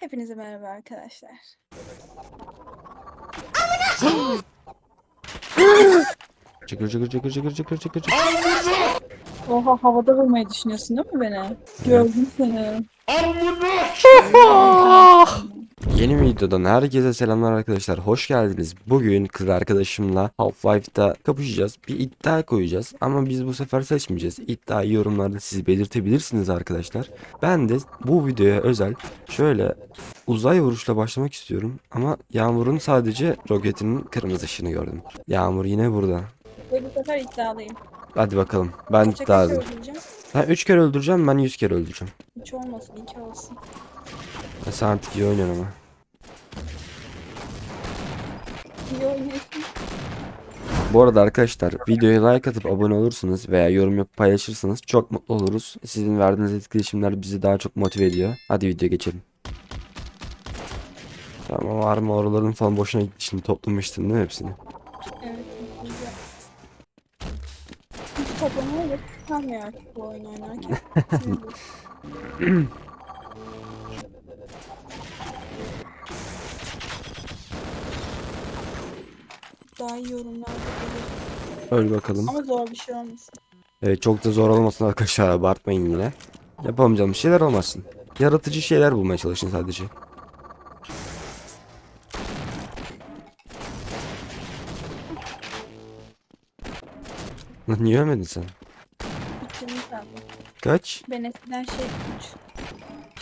Hepinize merhaba arkadaşlar. Çıkır çıkır çıkır çıkır çıkır çıkır çıkır. Oha havada vurmayı düşünüyorsun değil mi beni? Gördüm seni. Yeni videodan herkese selamlar arkadaşlar. Hoş geldiniz. Bugün kız arkadaşımla Half-Life'da kapışacağız. Bir iddia koyacağız. Ama biz bu sefer seçmeyeceğiz. İddiayı yorumlarda siz belirtebilirsiniz arkadaşlar. Ben de bu videoya özel şöyle uzay vuruşla başlamak istiyorum. Ama Yağmur'un sadece roketinin kırmızı ışığını gördüm. Yağmur yine burada. Ve bu sefer iddialıyım. Hadi bakalım. Ben Kaça iddialıyım. Ben 3 kere öldüreceğim. Ben 100 kere öldüreceğim. Hiç olmasın, iki olsun. Ya Sen artık iyi oynuyorsun ama. İyi oynuyorsun. Bu arada arkadaşlar videoya like atıp abone olursanız veya yorum yapıp paylaşırsanız çok mutlu oluruz. Sizin verdiğiniz etkileşimler bizi daha çok motive ediyor. Hadi video geçelim. Tamam var mı oraların falan boşuna gitti şimdi toplamıştın değil mi hepsini? Evet. Hiç kalmıyor artık bu oyun oynarken. Daha iyi yorumlar da gelir. Öyle bakalım. Ama zor bir şey olmasın. Evet çok da zor olmasın arkadaşlar abartmayın yine. Yapamayacağım şeyler olmasın. Yaratıcı şeyler bulmaya çalışın sadece. Lan niye ölmedin sen? Kaç? Ben eskiden şey 3.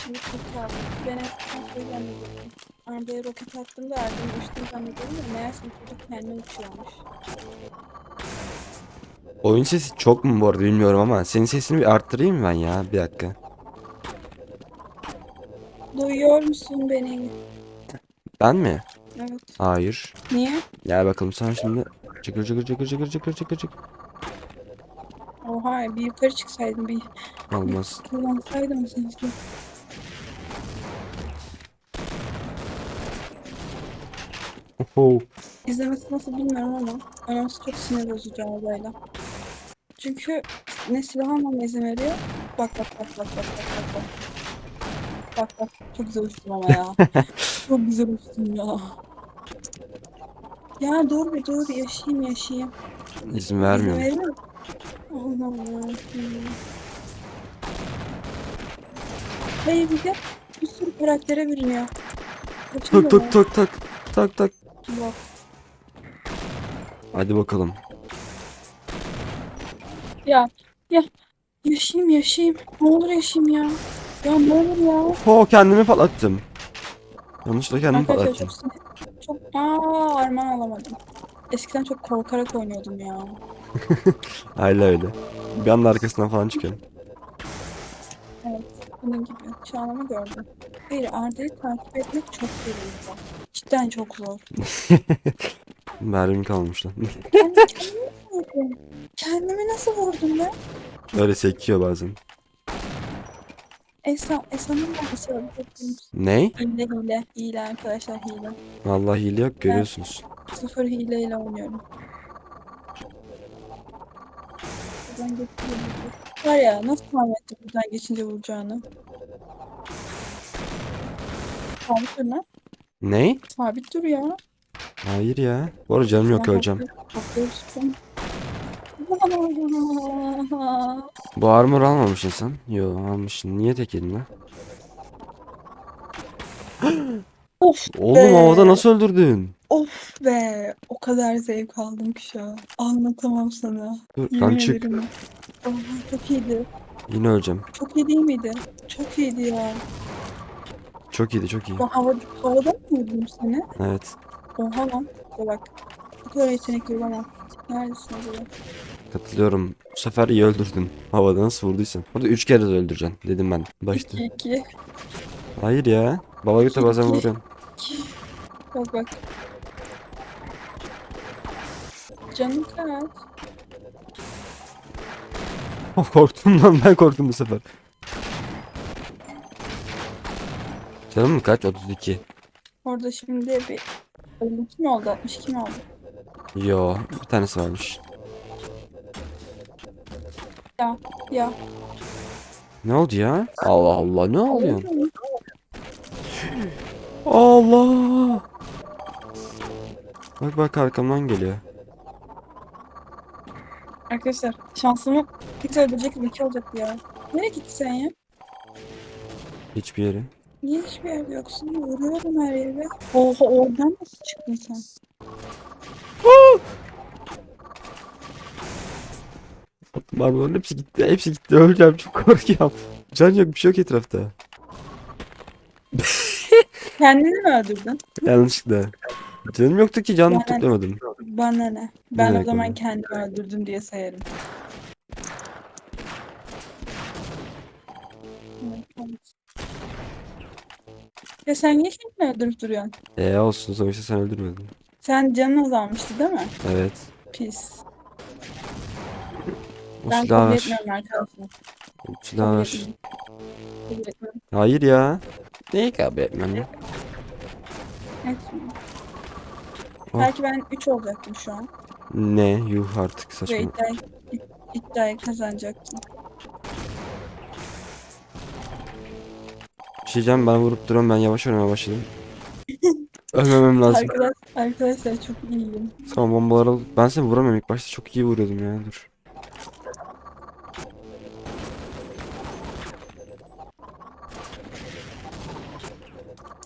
Şimdi 40 aldım. Ben eskiden şey zannediyordum. Arda'ya roket attığımda Arda'nın uçtuğunu zannediyordum da meğerse çocuk kendi uçuyormuş. Oyun sesi çok mu bu arada bilmiyorum ama senin sesini bir arttırayım mı ben ya bir dakika. Duyuyor musun beni? Ben mi? Evet. Hayır. Niye? Gel bakalım sen şimdi çıkır çıkır çıkır çıkır çıkır çıkır çıkır. Oha bir yukarı çıksaydım bir Olmaz. kullansaydım seni. Oho. İzlemesi nasıl bilmiyorum ama oynaması çok sinir bozucu arabayla. Çünkü ne silah almama izin veriyor. Bak bak bak bak bak bak bak bak. Bak çok güzel uçtum ama ya. çok güzel uçtum ya. Ya dur bir dur yaşayayım yaşayayım. İzin İzin vermiyorum. veriyor musun? Allah Allah. Hayır bir de bir sürü karaktere bürünüyor. Tak tak tak tak tak tak. Bak. Hadi bakalım. Ya ya yaşayayım yaşayayım. Ne olur yaşayayım ya. Ya ne olur ya. Ho kendimi patlattım. Yanlışlıkla kendimi Arkadaşlar patlattım. çok sinir. Çok aa armağan alamadım. Eskiden çok korkarak oynuyordum ya. Hala öyle. Bir anda arkasından falan çıkıyorum. Evet. Bunun gibi. Onu gördüm. Hayır Arda'yı takip etmek çok zor. Cidden çok zor. Mermim kalmış lan. Kendimi vurdum. Kendimi nasıl vurdum ben? Öyle sekiyor bazen. Esa, Esa'nın da Esa Ney? Hile hile. Hile arkadaşlar hile. Vallahi hile yok görüyorsunuz. Sıfır hileyle oynuyorum. Buradan geçince. Var ya nasıl tahmin ettim buradan geçince vuracağını. Dur lan. Ney? Sabit dur ya. Hayır ya. Bu arada canım yok öleceğim. Bu armor almamışsın sen. Yo almışsın. Niye tek elinle? of Oğlum havada nasıl öldürdün? Of be. O kadar zevk aldım ki şu an. Anlatamam sana. Dur Yemin lan çık. ederim. Çok iyiydi. Yine öleceğim. Çok iyi değil miydi? Çok iyiydi ya. Çok iyiydi çok iyi. Ben havada, havada mı vurdum seni? Evet. Oha lan. Bak. Bu kadar yetenekli olamam. Neredesin acaba? Katılıyorum. Bu sefer iyi öldürdün. Havada nasıl vurduysan. Burada 3 kere de öldüreceksin dedim ben. Başta. 2 2 Hayır ya. Baba göte bazen İki. vuruyorsun. 2 Bak bak. Canım kaç? korktum lan ben korktum bu sefer. Canım mı kaç? 32. Orada şimdi bir 52 mi oldu? 62 mi oldu? Yo bir tanesi varmış. Ya ya. Ne oldu ya? Allah Allah ne oluyor? Allah. Bak bak arkamdan geliyor. Arkadaşlar şansımı hiç öldürecek bir iki olacaktı ya. Nereye gitti sen ya? Hiçbir yere. Niye hiçbir yerde yoksun? Vuruyorum her yere. Oha oradan nasıl çıktın sen? Marmara'nın hepsi gitti. Hepsi gitti. Öleceğim. Çok korkuyorum. Can yok. Bir şey yok etrafta. Kendini mi öldürdün? Yanlışlıkla. Canım yoktu ki canlı Yani- toplamadım. Bana ne? Ben o zaman kendimi öldürdüm diye sayarım. Ya sen niye kendini öldürüp duruyorsun? Ee olsun sonuçta sen öldürmedin. Sen canın azalmıştı değil mi? Evet. Pis. O Ben silahı kabul ver. etmiyorum arkadaşlar. O silahı Kabul ver. etmiyorum. Kabul etmiyorum. Hayır ya. Neyi kabul etmem ya? Etmiyorum. Oh. Belki ben 3 olacaktım şu an. Ne? Yuh artık Ve saçma. iddiayı, iddiayı kazanacaktım. Bir diyeceğim ben vurup duruyorum ben yavaş oynamaya başladım. Ölmemem lazım. Arkadaş, arkadaşlar çok iyiyim. Tamam bombalar al. Ben seni vuramıyorum ilk başta çok iyi vuruyordum ya dur.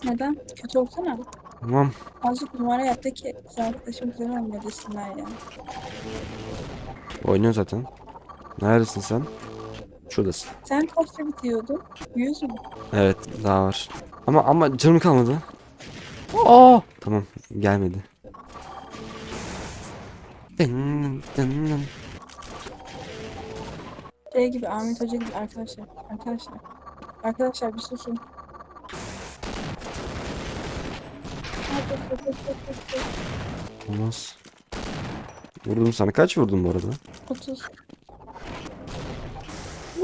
Neden? Kötü olsana. Tamam. Azıcık numara yap da ki arkadaşım güzel olmuyor desinler ya. Oynuyor zaten. Neredesin sen? Şuradasın. Sen kaçta bitiyordun? 100 mü? Evet daha var. Ama ama canım kalmadı. Aa! Tamam gelmedi. Dın dın dın. Şey gibi Ahmet Hoca gibi arkadaşlar. Arkadaşlar. Arkadaşlar bir susun. Olmaz. Vurdum sana. Kaç vurdun bu arada? 30.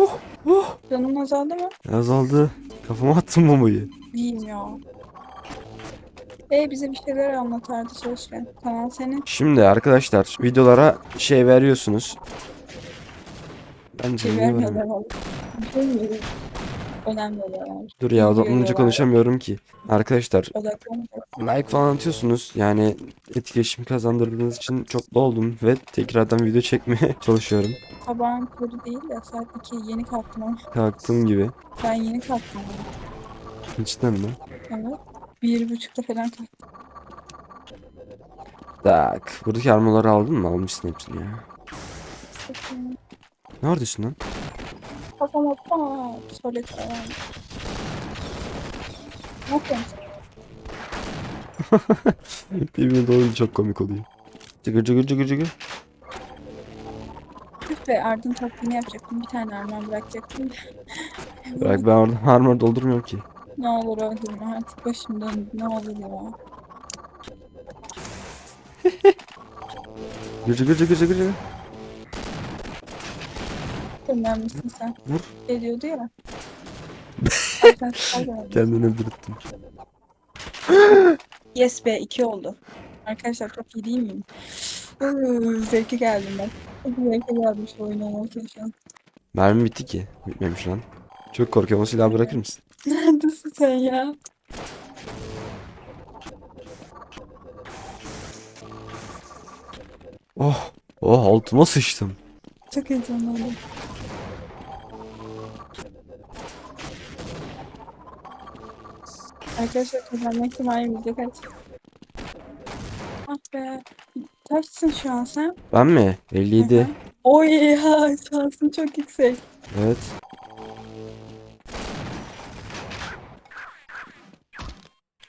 Oh, oh. Canım azaldı mı? Azaldı. Kafama attım bombayı. İyiyim ya. Ee bize bir şeyler anlatardı çalışkan. Kanal senin. Şimdi arkadaşlar videolara şey veriyorsunuz. Ben Şey vermiyorlar. Bir şey mi? Önemli oluyorlar. Dur ya odaklanınca konuşamıyorum ki. Arkadaşlar like falan atıyorsunuz. Yani etkileşim kazandırdığınız için çok oldum ve tekrardan video çekmeye çalışıyorum. Sabahın körü değil de saat 2 yeni kalktım. Kalktığım gibi. Ben yeni kalktım. Cidden mi? Evet. Bir buçukta falan kalktım. Tak. Buradaki armaları aldın mı? Almışsın hepsini ya. Neredesin lan? Kafama pat. Tuvalet falan. Ne yapıyorsun? Birbirine doğru çok komik oluyor. Cıgır cıgır cıgır cıgır. Tüh be Ardın taktiğini yapacaktım. Bir tane armağan bırakacaktım. Bırak ben orada armor doldurmuyorum ki. ne olur öldürme artık başım döndü. Ne olur ya. Cıgır cıgır cıgır cıgır misin sen? Vur. Şey diyordu ya. Ay, sen pardon. Kendini öldürttüm. Yes be 2 oldu. Arkadaşlar çok iyi değil miyim? Uuu, zevke geldim ben. Çok zevke geldim şu oyunu oynarken şu an. Mermi bitti ki. Bitmemiş lan. Çok korkuyorum. O silahı bırakır mısın? Neredesin sen ya? Oh. Oh altıma sıçtım. Çok heyecanlandım. Arkadaşlar kazanma ihtimalim yüzde kaç? Ah be. Kaçsın şu an sen? Ben mi? 57. Hı hı. Oy ya şansın çok yüksek. Evet.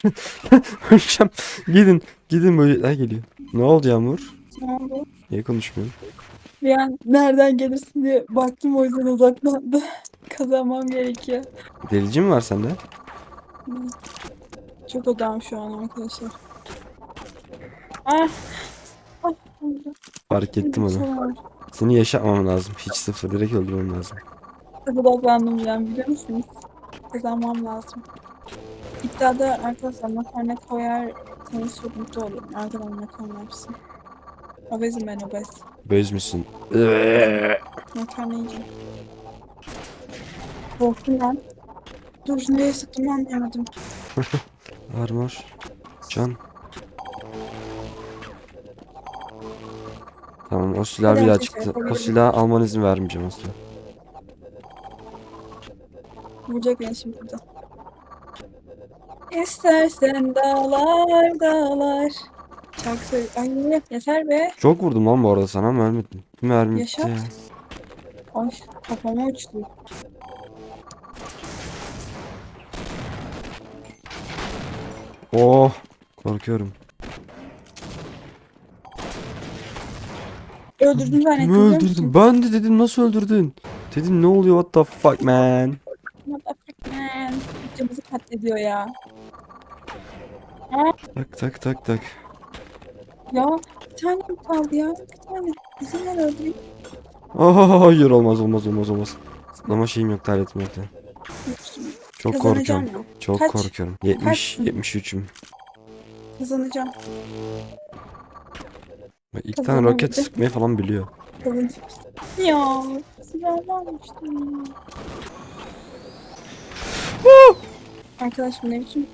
Öleceğim. Gidin. Gidin böyle geliyor. Ne oldu Yağmur? Ne oldu? Niye konuşmuyorsun? Bir an nereden gelirsin diye baktım o yüzden odaklandı. Kazanmam gerekiyor. Delici mi var sende? Çok odağım şu an arkadaşlar. Ah. Ah. Fark ettim onu. Seni yaşatmam lazım. Hiç sıfır. Direkt öldürmem lazım. Çok odaklandım ben biliyor musunuz? Kazanmam lazım. İddiada arkadaşlar makarna koyarsanız çok mutlu olurum. Arkadan makarna yapsın. Obezim ben obez. Böz müsün? Makarna yiyeceğim. Korktum lan. Dur nereye sıktım anlayamadım. Armor. Can. Tamam o silah bir daha çıktı. O silahı alman izin vermeyeceğim asla. Vuracak beni şimdi burada. İstersen dağlar dağlar. Şarkı söyle. Ay yeter be. Çok vurdum lan bu arada sana mermi gitti Yaşat. ya. Ay kafama uçtu. Oh korkuyorum. Öldürdün zannettim biliyor öldürdün? musun? Ben de dedim nasıl öldürdün? Dedim ne oluyor what the fuck man? What the fuck man? Canımızı katlediyor ya. Tak tak tak tak. Ya bir tane mi kaldı ya? Bir tane. Bizim ben öldüreyim. Oh, hayır olmaz olmaz olmaz olmaz. Zıplama şeyim yok da. Çok Kazanacağım korkuyorum. ya. Çok Kaç? korkuyorum. 70 Kaçsın? 73'üm. Kazanacağım. Bak ilk tane roket sıkmayı falan biliyor. Kazanacağım. Ya silahımı almıştım. Arkadaş bu ne biçim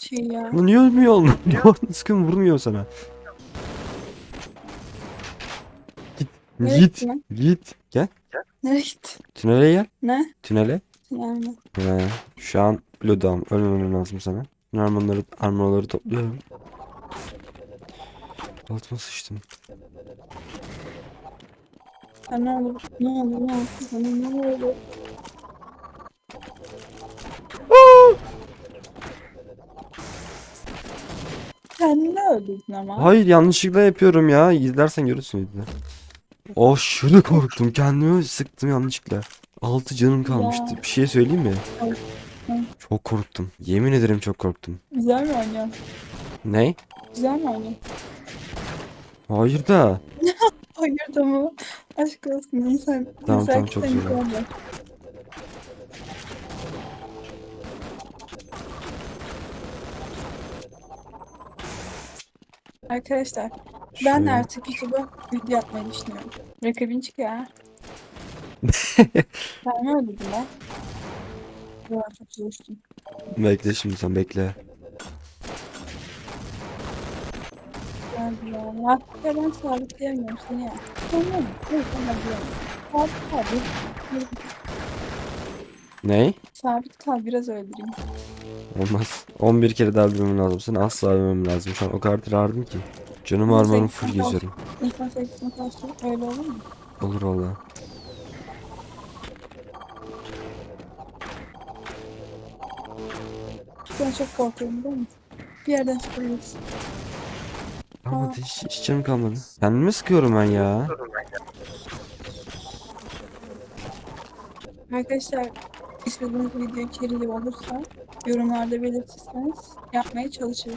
şey ya. Lan niye ölmüyor oğlum? Niye oradan sıkın vurmuyor sana? Git. Nereye Git. gitti lan? Git. Gel. Nereye gitti? Tünele gel. Ne? Tünele. Yani. He. Şu an Bloodhound. Ölmemem lazım sana. Armorları, armorları topluyorum. Altıma sıçtım. Ya ne olur, ne olur, ne olur, kazanın, ne olur. Kendini öldürdün ama. Hayır yanlışlıkla yapıyorum ya. İzlersen görürsün videoda. Oh şunu korktum. Kendimi sıktım yanlışlıkla. 6 canım kalmıştı. Bir şey söyleyeyim mi? Çok korktum. Yemin ederim çok korktum. Güzel mi oynuyorsun? Ne? Güzel mi oynuyorsun? Hayır da. Hayır da mı? Aşk olsun insan. Tamam, tamam, çok güzel. Arkadaşlar ben Şöyle. artık YouTube'a video atmayı düşünüyorum. Rakibin çıkıyor ha. ben mi öldürdüm lan? Ya çok zoruştum. Bekle şimdi sen bekle. Ya ben sabitleyemiyorum seni ya. Tamam? Evet ben biliyorum. Sabit kal. bir- Ne? Sabit kal biraz öldüreyim. Olmaz. 11 kere daha ölmem lazım. Seni asla ölmemem lazım. Şu an o kadar tirardım ki. Canım armağanım full geziyorum. İnsan sevgisine karşı öyle olur mu? Olur valla. Ben çok korkuyorum değil mi? Bir yerden çıkabiliriz. Ama hiç, hiç canım kalmadı. Kendimi sıkıyorum ben ya. Arkadaşlar istediğiniz video içeriği olursa yorumlarda belirtirseniz yapmaya çalışırız.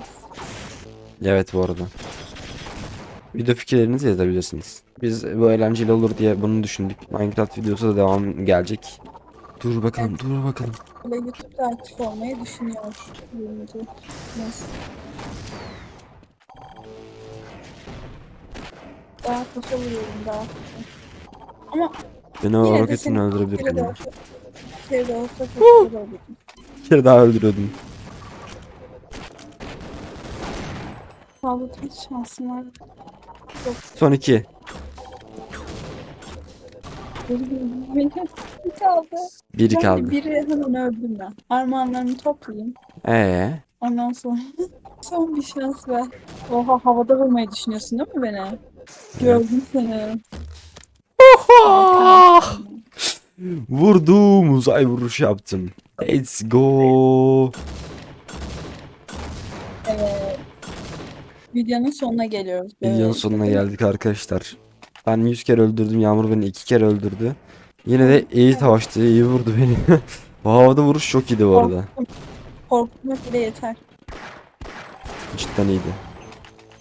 Evet bu arada. Video fikirlerinizi yazabilirsiniz. Biz bu eğlenceli olur diye bunu düşündük. Minecraft videosu da devam gelecek. Dur bakalım, dur bakalım. Böyle YouTube'da aktif olmayı düşünüyor. Yes. Daha kafa vuruyorum daha. Ama Beni o bir öldürebilir kere de miyim? olsa, bir kere de olsa. Bir kere daha öldürüyordum. Fazla hiç şansım var. Son iki. Bir kaldı. Biri Ben kaldı. Biri hemen öldüm ben. Armağanlarımı toplayayım. Ee, Ondan sonra son bir şans ver. Oha havada vurmayı düşünüyorsun değil mi beni? Gördüm seni. vurdum, uzay vuruş yaptım. Let's go. Videonun sonuna geliyoruz. Videonun Böyle. sonuna geldik arkadaşlar. Ben 100 kere öldürdüm. Yağmur beni 2 kere öldürdü. Yine de iyi savaştı. iyi vurdu beni. Bu havada vuruş çok iyiydi bu arada. Korkmak bile yeter. Cidden iyiydi.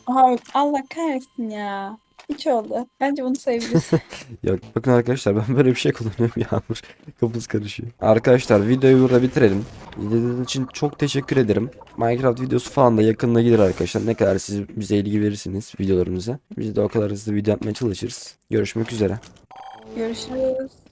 Aha Allah kahretsin ya. Hiç oldu. Bence bunu sayabiliriz. Yok bakın arkadaşlar ben böyle bir şey kullanıyorum Yağmur. Kafamız karışıyor. Arkadaşlar videoyu burada bitirelim. İzlediğiniz için çok teşekkür ederim. Minecraft videosu falan da yakında gelir arkadaşlar. Ne kadar siz bize ilgi verirsiniz videolarımıza. Biz de o kadar hızlı video yapmaya çalışırız. Görüşmek üzere. Görüşürüz.